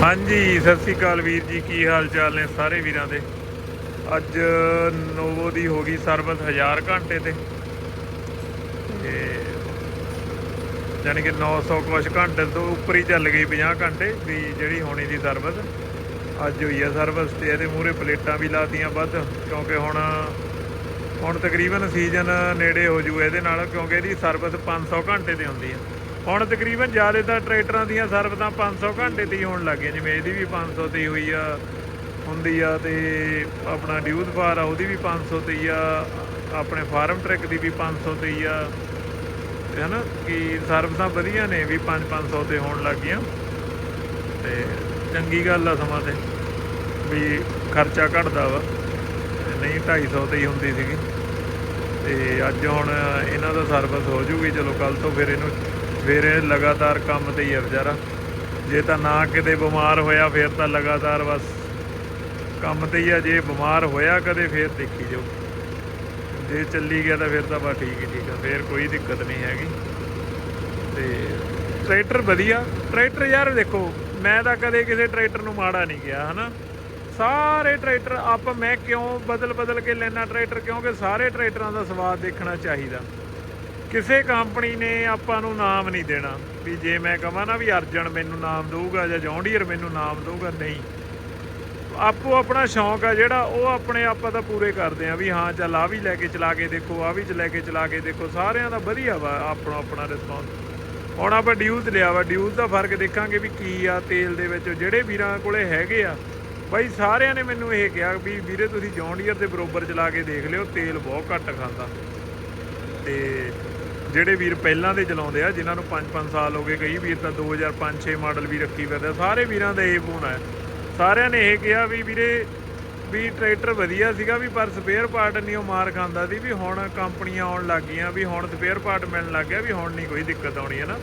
ਹਾਂਜੀ, ਸਤਿ ਸ੍ਰੀ ਅਕਾਲ ਵੀਰ ਜੀ, ਕੀ ਹਾਲ ਚਾਲ ਨੇ ਸਾਰੇ ਵੀਰਾਂ ਦੇ? ਅੱਜ ਨੋਵੋ ਦੀ ਹੋ ਗਈ ਸਰਵਿਸ 1000 ਘੰਟੇ ਤੇ। ਤੇ ਯਾਨੀ ਕਿ 900 ਕੁਛ ਘੰਟੇ ਤੋਂ ਉੱਪਰ ਹੀ ਚੱਲ ਗਈ 50 ਘੰਟੇ ਵੀ ਜਿਹੜੀ ਹੋਣੀ ਦੀ ਸਰਵਿਸ ਅੱਜ ਹੋਈ ਆ ਸਰਵਿਸ ਤੇ ਇਹਦੇ ਮੂਹਰੇ ਪਲੇਟਾਂ ਵੀ ਲਾਤੀਆਂ ਵੱਧ, ਕਿਉਂਕਿ ਹੁਣ ਹੁਣ ਤਕਰੀਬਨ ਸੀਜ਼ਨ ਨੇੜੇ ਹੋ ਜੂ ਇਹਦੇ ਨਾਲ, ਕਿਉਂਕਿ ਇਹਦੀ ਸਰਵਿਸ 500 ਘੰਟੇ ਤੇ ਹੁੰਦੀ ਆ। ਹੁਣ ਤਕਰੀਬਨ ਜ਼ਿਆਦਾਤਰ ਟਰੈਕਟਰਾਂ ਦੀਆਂ ਸਰਵਿਸਾਂ 500 ਘੰਟੇ ਤੇ ਹੀ ਹੋਣ ਲੱਗ ਗਈਆਂ, ਜਿਵੇਂ ਇਹਦੀ ਵੀ 500 ਤੇ ਹੀ ਹੋਈ ਆ, ਹੁੰਦੀ ਆ ਤੇ ਆਪਣਾ ਡਿਊਜ਼ ਫਾਰ ਆ, ਉਹਦੀ ਵੀ 500 ਤੇ ਹੀ ਆ, ਆਪਣੇ ਫਾਰਮ ਟਰੈਕ ਦੀ ਵੀ 500 ਤੇ ਹੀ ਆ ਹੈ ਨਾ ਕਿ ਸਰਵਿਸਾਂ ਵਧੀਆ ਨੇ ਵੀ 5-500 ਤੇ ਹੋਣ ਲੱਗ ਗਈਆਂ, ਤੇ ਚੰਗੀ ਗੱਲ ਆ ਸਮਾਂ ਤੇ, ਵੀ ਖਰਚਾ ਘਟਦਾ ਵਾ ਤੇ ਨਹੀਂ 250 ਤੇ ਹੀ ਹੁੰਦੀ ਸੀਗੀ, ਤੇ ਅੱਜ ਹੁਣ ਇਹਨਾਂ ਦਾ ਸਰਵਿਸ ਹੋ ਜੂਗੀ, ਚਲੋ ਕੱਲ ਤੋਂ ਫਿਰ ਇਹਨੂੰ ਫਿਰ ਇਹ ਲਗਾਤਾਰ ਕੰਮ ਤੇ ਹੀ ਆ ਵਿਚਾਰਾ। ਜੇ ਤਾਂ ਨਾ ਕਿਤੇ ਬਿਮਾਰ ਹੋਇਆ, ਫਿਰ ਤਾਂ ਲਗਾਤਾਰ ਬਸ ਕੰਮ ਤੇ ਹੀ ਆ। ਜੇ ਬਿਮਾਰ ਹੋਇਆ ਕਦੇ, ਫਿਰ ਦੇਖੀ ਜਾਓ। ਜੇ ਚੱਲੀ ਗਿਆ ਤਾਂ ਫਿਰ ਤਾਂ ਬਸ ਠੀਕ ਹੀ ਠੀਕ ਆ, ਫਿਰ ਕੋਈ ਦਿੱਕਤ ਨਹੀਂ ਹੈਗੀ। ਤੇ ਟਰੈਕਟਰ ਵਧੀਆ। ਟਰੈਕਟਰ ਯਾਰ ਦੇਖੋ, ਮੈਂ ਤਾਂ ਕਦੇ ਕਿਸੇ ਟਰੈਕਟਰ ਨੂੰ ਮਾੜਾ ਨਹੀਂ ਕਿਹਾ, ਹਨਾ? ਸਾਰੇ ਟਰੈਕਟਰ, ਆਪ ਮੈਂ ਕਿਉਂ ਬਦਲ ਬਦਲ ਕੇ ਲੈਣਾ ਟਰੈਕਟਰ? ਕਿਉਂਕਿ ਸਾਰੇ ਟਰੈਕਟਰਾਂ ਦਾ ਸਵਾਦ ਦੇਖਣਾ ਚਾਹੀਦਾ। ਕਿਸੇ ਕੰਪਨੀ ਨੇ ਆਪਾਂ ਨੂੰ ਨਾਮ ਨਹੀਂ ਦੇਣਾ। ਵੀ ਜੇ ਮੈਂ ਕਹਾਂ ਨਾ ਵੀ ਅਰਜਨ ਮੈਨੂੰ ਨਾਮ ਦਊਗਾ ਜਾਂ ਜੌਂਡੀਅਰ ਮੈਨੂੰ ਨਾਮ ਦਊਗਾ, ਨਹੀਂ। ਆਪੋ ਆਪਣਾ ਸ਼ੌਂਕ ਆ ਜਿਹੜਾ, ਉਹ ਆਪਣੇ ਆਪਾਂ ਤਾਂ ਪੂਰੇ ਕਰਦੇ ਆ ਵੀ ਹਾਂ, ਚੱਲ ਆ ਵੀ ਲੈ ਕੇ ਚਲਾ ਕੇ ਦੇਖੋ ਆ ਵੀ ਚ ਲੈ ਕੇ ਚਲਾ ਕੇ ਦੇਖੋ, ਸਾਰਿਆਂ ਦਾ ਵਧੀਆ ਵਾ ਆਪਣਾ ਆਪਣਾ ਰਿਸਪੌਂਸ ਹੁਣ ਆਪਾਂ ਡਿਊਜ਼ ਲਿਆ ਵਾ ਡਿਊਜ਼ ਦਾ ਫ਼ਰਕ ਦੇਖਾਂਗੇ ਵੀ ਕੀ ਆ ਤੇਲ ਦੇ ਵਿੱਚ। ਜਿਹੜੇ ਵੀਰਾਂ ਕੋਲੇ ਹੈਗੇ ਆ, ਬਾਈ ਸਾਰਿਆਂ ਨੇ ਮੈਨੂੰ ਇਹ ਕਿਹਾ ਵੀ ਵੀਰੇ ਤੁਸੀਂ ਜੌਂਡੀਅਰ ਦੇ ਬਰੋਬਰ ਚਲਾ ਕੇ ਦੇਖ ਲਿਓ, ਤੇਲ ਬਹੁਤ ਘੱਟ ਖਾਂਦਾ। ਤੇ ਜਿਹੜੇ ਵੀਰ ਪਹਿਲਾਂ ਦੇ ਚਲਾਉਂਦੇ ਆ ਜਿਨ੍ਹਾਂ ਨੂੰ 5-5 ਸਾਲ ਹੋ ਗਏ ਕਈ ਵੀਰ ਤਾਂ 2005-6 ਮਾਡਲ ਵੀ ਰੱਖੀ ਫਿਰਦੇ ਸਾਰੇ ਵੀਰਾਂ ਦਾ ਇਹ ਫੋਨ ਹੈ ਸਾਰਿਆਂ ਨੇ ਇਹ ਕਿਹਾ ਵੀ ਵੀਰੇ ਵੀ ਟਰੈਕਟਰ ਵਧੀਆ ਸੀਗਾ ਵੀ ਪਰ ਸਪੇਅਰ ਪਾਰਟ ਨਹੀਂ ਉਹ ਮਾਰ ਖਾਂਦਾ ਸੀ ਵੀ ਹੁਣ ਕੰਪਨੀਆਂ ਆਉਣ ਲੱਗ ਗਈਆਂ ਵੀ ਹੁਣ ਸਪੇਅਰ ਪਾਰਟ ਮਿਲਣ ਲੱਗ ਗਿਆ ਵੀ ਹੁਣ ਨਹੀਂ ਕੋਈ ਦਿੱਕਤ ਆਉਣੀ ਹੈ ਨਾ?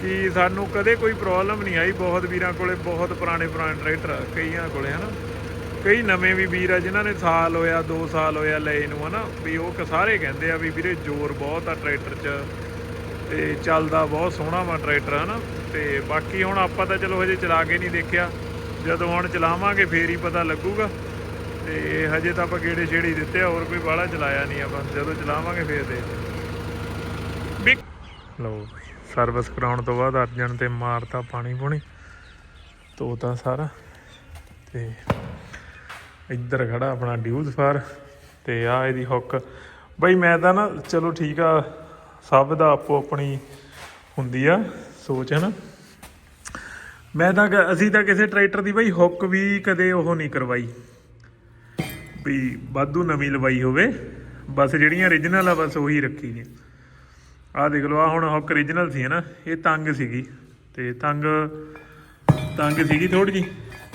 ਕਿ ਸਾਨੂੰ ਕਦੇ ਕੋਈ ਪ੍ਰੋਬਲਮ ਨਹੀਂ ਆਈ ਬਹੁਤ ਵੀਰਾਂ ਕੋਲੇ ਬਹੁਤ ਪੁਰਾਣੇ ਪੁਰਾਣੇ ਟਰੈਕਟਰ ਆ, ਕਈਆਂ ਕੋਲੇ ਹਨਾ ਕਈ ਨਵੇਂ ਵੀ ਵੀਰ ਆ, ਜਿਨ੍ਹਾਂ ਨੇ ਸਾਲ ਹੋਇਆ 2 ਸਾਲ ਹੋਇਆ ਲਏ ਨੂੰ, ਹਨਾ? ਵੀ ਉਹ ਕ- ਸਾਰੇ ਕਹਿੰਦੇ ਆ ਵੀ ਵੀਰੇ ਜ਼ੋਰ ਬਹੁਤ ਆ ਟਰੈਕਟਰ 'ਚ ਤੇ ਚੱਲਦਾ ਬਹੁਤ ਸੋਹਣਾ ਵਾ ਟਰੈਕਟਰ, ਹਨਾ? ਤੇ ਬਾਕੀ ਹੁਣ ਆਪਾਂ ਤਾਂ ਚਲੋ ਹਜੇ ਚਲਾ ਕੇ ਨਹੀਂ ਦੇਖਿਆ। ਜਦੋਂ ਹੁਣ ਚਲਾਵਾਂਗੇ ਫੇਰ ਹੀ ਪਤਾ ਲੱਗੂਗਾ। ਤੇ ਹਜੇ ਤਾਂ ਆਪਾਂ ਗੇੜੇ ਛੇੜੀ ਦਿੱਤੇ ਹੋਰ ਕੋਈ ਬਾਹਲਾ ਚਲਾਇਆ ਨਹੀਂ ਆਪਾਂ। ਜਦੋਂ ਚਲਾਵਾਂਗੇ ਫੇਰ ਦੇ ਵੀ ਸਰਵਿਸ ਕਰਾਉਣ ਤੋਂ ਬਾਅਦ ਅਰਜਨ ਤੇ ਮਾਰਤਾ ਪਾਣੀ ਪੁਣੀ ਧੋਤਾ ਸਾਰਾ ਤੇ ਇੱਧਰ ਖੜਾ ਆਪਣਾ ਡਿਊਜ਼ ਫਾਰ ਤੇ ਆ ਇਹਦੀ ਹੁੱਕ। ਬਈ ਮੈਂ ਤਾਂ ਨਾ, ਚਲੋ ਠੀਕ ਆ, ਸਭ ਦਾ ਆਪੋ ਆਪਣੀ ਹੁੰਦੀ ਆ ਸੋਚ ਹੈ ਨਾ ਮੈਂ ਤਾਂ ਅਸੀਂ ਤਾਂ ਕਿਸੇ ਟਰੈਕਟਰ ਦੀ ਬਈ ਹੁੱਕ ਵੀ ਕਦੇ ਉਹ ਨਹੀਂ ਕਰਵਾਈ। ਵੀ ਵਾਧੂ ਨਵੀਂ ਲਵਾਈ ਹੋਵੇ, ਬਸ ਜਿਹੜੀਆਂ origignal ਆ, ਬਸ ਉਹੀ ਰੱਖੀ ਨੇ ਆਹ ਦੇਖ ਲਓ ਆ ਹੁਣ ਹੁੱਕ origignal ਸੀ ਨਾ ਇਹ ਤੰਗ ਸੀਗੀ। ਤੇ ਤੰਗ ਤੰਗ ਸੀਗੀ ਥੋੜੀ ਜੀ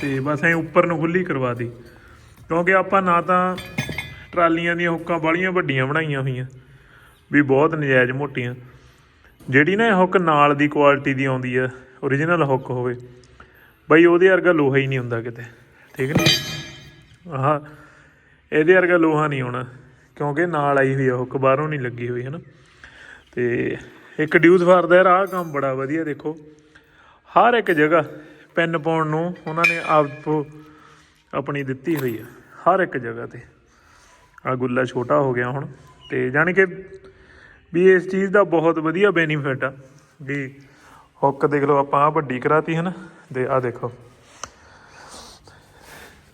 ਤੇ ਬਸ ਐ ਉੱਪਰ ਨੂੰ ਖੁੱਲੀ ਕਰਵਾ ਦੀ ਕਿਉਂਕਿ ਆਪਾਂ ਨਾ ਤਾਂ ਟਰਾਲੀਆਂ ਦੀਆਂ ਹੁੱਕਾਂ ਬਾਲੀਆਂ ਵੱਡੀਆਂ ਬਣਾਈਆਂ ਹੋਈਆਂ, ਵੀ ਬਹੁਤ ਨਜਾਇਜ਼ ਮੋਟੀਆਂ। ਜਿਹੜੀ ਨਾ ਇਹ ਹੁੱਕ ਨਾਲ ਦੀ ਕੁਆਲਿਟੀ ਦੀ ਆਉਂਦੀ ਆ origignal ਹੁੱਕ ਹੋਵੇ, ਬਈ ਉਹਦੇ ਵਰਗਾ ਲੋਹਾ ਹੀ ਨਹੀਂ ਹੁੰਦਾ ਕਿਤੇ, ਠੀਕ ਨੇ? ਆਹ, ਇਹਦੇ ਵਰਗਾ ਲੋਹਾ ਨਹੀਂ ਆਉਣਾ, ਕਿਉਂਕਿ ਨਾਲ ਆਈ ਹੋਈ ਆ ਹੁੱਕ, ਬਾਹਰੋਂ ਨਹੀਂ ਲੱਗੀ ਹੋਈ ਹੈ ਨਾ ਤੇ ਇੱਕ ਡਿਊਜ਼ ਫਾਰ ਦਾ ਆਹ ਕੰਮ ਬੜਾ ਵਧੀਆ, ਦੇਖੋ। ਹਰ ਇੱਕ ਜਗ੍ਹਾ ਪੈਨ ਪਾਉਣ ਨੂੰ ਉਹਨਾਂ ਨੇ ਆਪ ਆਪਣੀ ਦਿੱਤੀ ਹੋਈ ਆ। ਹਰ ਇੱਕ ਜਗ੍ਹਾ ਤੇ। ਆ ਗੁੱਲਾ ਛੋਟਾ ਹੋ ਗਿਆ ਹੁਣ ਤੇ ਜਾਣੀ ਕਿ ਵੀ ਇਸ ਚੀਜ਼ ਦਾ ਬਹੁਤ ਵਧੀਆ ਬੈਨੀਫਿਟ ਆ ਵੀ ਹੁੱਕ ਦੇਖ ਲਓ ਆਪਾਂ ਆ ਵੱਡੀ ਕਰਾਤੀ ਹੈ ਨਾ, ਤੇ ਆ ਦੇਖੋ।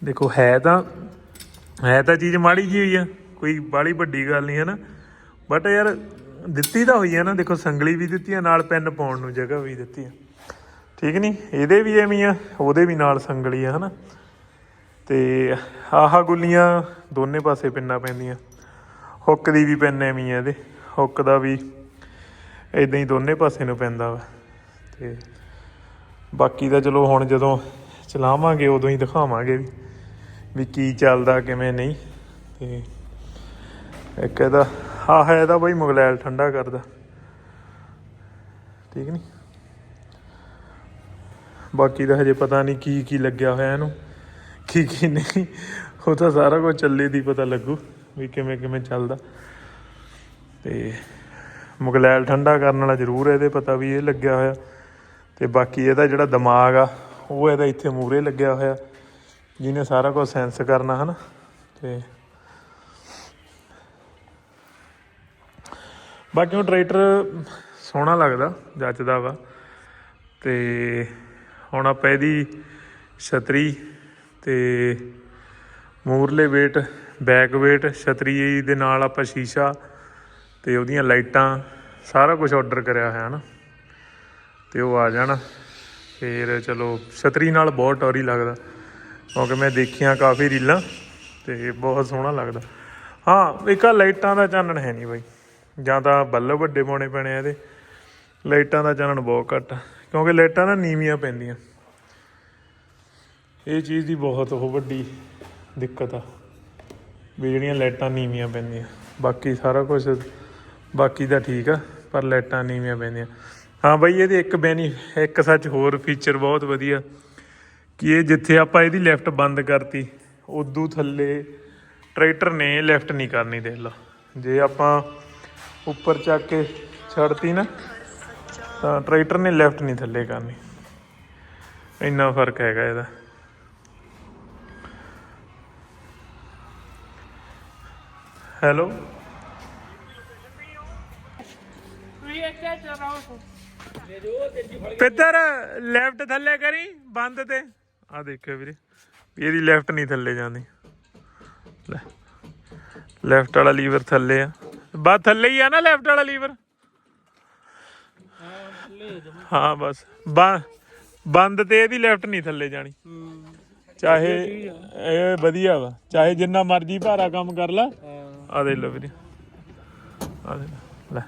ਦੇਖੋ, ਹੈ ਤਾਂ ਹੈ ਤਾਂ ਚੀਜ਼ ਮਾੜੀ ਜੀ ਹੋਈ ਆ, ਕੋਈ ਬਾੜੀ ਵੱਡੀ ਗੱਲ ਨਹੀਂ ਹੈ ਨਾ। ਬਟ ਯਾਰ ਦਿੱਤੀ ਤਾਂ ਹੋਈ ਹੈ ਨਾ, ਦੇਖੋ ਸੰਗਲੀ ਵੀ ਦਿੱਤੀ ਆ, ਨਾਲ ਪੈਨ ਪਾਉਣ ਨੂੰ ਜਗ੍ਹਾ ਵੀ ਦਿੱਤੀ ਆ। ਠੀਕ ਨਹੀਂ? ਇਹਦੇ ਵੀ ਐਵੇਂ ਆ, ਉਹਦੇ ਵੀ ਨਾਲ ਸੰਗਲੀ ਆ, ਹਨਾ। ਤੇ ਆਹ ਗੁੱਲੀਆਂ ਦੋਨੇ ਪਾਸੇ ਪਿੰਨਾ ਪੈਂਦੀਆਂ। ਹੁੱਕ ਦੀ ਵੀ ਪਿੰਨ ਐਵੇਂ ਹੀ ਆ ਇਹਦੇ। ਹੁੱਕ ਦਾ ਵੀ ਇਦਾਂ ਹੀ ਦੋਨੇ ਪਾਸੇ ਨੂੰ ਪੈਂਦਾ ਵਾ। ਤੇ ਬਾਕੀ ਦਾ ਚਲੋ ਹੁਣ ਜਦੋਂ ਚਲਾਵਾਂਗੇ ਉਦੋਂ ਹੀ ਦਿਖਾਵਾਂਗੇ ਵੀ ਵੀ ਕੀ ਚੱਲਦਾ, ਕਿਵੇਂ ਨਹੀਂ। ਤੇ ਇੱਕ ਇਹਦਾ ਆਹ ਇਹਦਾ ਬਈ ਮੁਗਲੈਲ ਠੰਡਾ ਕਰਦਾ। ਠੀਕ ਨਹੀਂ ਬਾਕੀ ਦਾ ਹਜੇ ਪਤਾ ਨਹੀਂ ਕੀ ਕੀ ਲੱਗਿਆ ਹੋਇਆ ਇਹਨੂੰ। ਕੀ ਕੀ ਨਹੀਂ, ਉਹ ਤਾਂ ਸਾਰਾ ਕੁਝ ਚੱਲੇ ਦੀ ਪਤਾ ਲੱਗੂ ਵੀ ਕਿਵੇਂ ਕਿਵੇਂ ਚੱਲਦਾ। ਤੇ ਮੁਗਲੈਲ ਠੰਡਾ ਕਰਨ ਵਾਲਾ ਜ਼ਰੂਰ ਇਹਦੇ ਪਤਾ ਵੀ ਇਹ ਲੱਗਿਆ ਹੋਇਆ। ਤੇ ਬਾਕੀ ਇਹਦਾ ਜਿਹੜਾ ਦਿਮਾਗ ਆ, ਉਹ ਇਹਦਾ ਇੱਥੇ ਮੂਰੇ ਲੱਗਿਆ ਹੋਇਆ। ਜਿਹਨੇ ਸਾਰਾ ਕੁਝ ਸੈਂਸ ਕਰਨਾ ਹਨਾ, ਤੇ ਬਾਕੀ ਉਹ ਟਰੈਕਟਰ ਸੋਹਣਾ ਲੱਗਦਾ, ਜੱਚਦਾ ਵਾ। ਤੇ ਹੁਣ ਆਪਾਂ ਇਹਦੀ ਛਤਰੀ ਤੇ ਮੂਰਲੇ ਵੇਟ ਬੈਕ ਵੇਟ ਛਤਰੀ ਦੇ ਨਾਲ ਆਪਾਂ ਸ਼ੀਸ਼ਾ ਤੇ ਉਹਦੀਆਂ ਲਾਈਟਾਂ ਸਾਰਾ ਕੁਝ ਆਰਡਰ ਕਰਿਆ ਹੋਇਆ ਨਾ। ਤੇ ਉਹ ਆ ਜਾਣਾ। ਫਿਰ ਚਲੋ ਛਤਰੀ ਨਾਲ ਬਹੁਤ ਟੌਰੀ ਲੱਗਦਾ। ਕਿਉਂਕਿ ਮੈਂ ਦੇਖੀਆਂ ਕਾਫੀ ਰੀਲਾਂ ਤੇ ਬਹੁਤ ਸੋਹਣਾ ਲੱਗਦਾ। ਹਾਂ ਇੱਕ ਆ ਲਾਈਟਾਂ ਦਾ ਚਾਨਣ ਹੈ ਨਹੀਂ ਬਾਈ। ਜਾਂ ਤਾਂ ਬੱਲਬ ਵੱਡੇ ਪਾਉਣੇ ਪੈਣੇ ਆ ਇਹਦੇ। ਲਾਈਟਾਂ ਦਾ ਚਾਨਣ ਬਹੁਤ ਘੱਟ ਆ, ਕਿਉਂਕਿ ਲਾਈਟਾਂ ਨਾ ਨੀਵੀਆਂ ਪੈਂਦੀਆਂ। ਇਹ ਚੀਜ਼ ਦੀ ਬਹੁਤ ਉਹ ਵੱਡੀ ਦਿੱਕਤ ਆ ਵੀ ਜਿਹੜੀਆਂ ਲਾਈਟਾਂ ਨੀਵੀਆਂ ਪੈਂਦੀਆਂ। ਬਾਕੀ ਸਾਰਾ ਕੁਝ ਬਾਕੀ ਤਾਂ ਠੀਕ ਆ, ਪਰ ਲਾਈਟਾਂ ਨੀਵੀਆਂ ਪੈਂਦੀਆਂ। ਹਾਂ ਬਾਈ, ਇਹਦੇ ਇੱਕ ਬੈਨੀ, ਇੱਕ ਸੱਚ ਹੋਰ ਫੀਚਰ ਬਹੁਤ ਵਧੀਆ ਕਿ ਇਹ ਜਿੱਥੇ ਆਪਾਂ ਇਹਦੀ ਲੈਫਟ ਬੰਦ ਕਰਤੀ, ਉਦੋਂ ਥੱਲੇ ਟਰੈਕਟਰ ਨੇ ਲੈਫਟ ਨਹੀਂ ਕਰਨੀ ਦੇਖ ਲਓ। ਜੇ ਆਪਾਂ ਉੱਪਰ ਚੱਕ ਕੇ ਛੱਡਤੀ ਨਾ, ਤਾਂ ਟਰੈਕਟਰ ਨੇ ਲੈਫਟ ਨਹੀਂ ਥੱਲੇ ਕਰਨੀ। ਇੰਨਾ ਫ਼ਰਕ ਹੈਗਾ ਇਹਦਾ। ਹੈਲੋ। ਪਿੱਤਰ ਲੈਫਟ ਥੱਲੇ ਕਰੀ, ਬੰਦ ਤੇ। ਆ ਦੇਖਿਓ ਵੀਰੇ, ਇਹਦੀ ਲੈਫਟ ਨਹੀਂ ਥੱਲੇ ਜਾਂਦੀ। ਲੈ ਲੈਫਟ ਵਾਲਾ ਲੀਵਰ ਥੱਲੇ ਆ। ਬਾ ਥੱਲੇ ਹੀ ਆ ਨਾ ਲੈਫਟ ਵਾਲਾ ਲੀਵਰ ਹਾਂ, ਬਸ। ਬੰਦ ਤੇ ਇਹਦੀ ਲੈਫਟ ਨਹੀਂ ਥੱਲੇ ਜਾਣੀ। ਚਾਹੇ, ਇਹ ਵਧੀਆ ਵਾ। ਚਾਹੇ ਜਿੰਨਾ ਮਰਜ਼ੀ ਭਾਰਾ ਕੰਮ ਕਰ ਲਾ। ਆ ਦੇ ਲਓ ਵੀਰੇ। ਆ ਦੇ ਲੈ।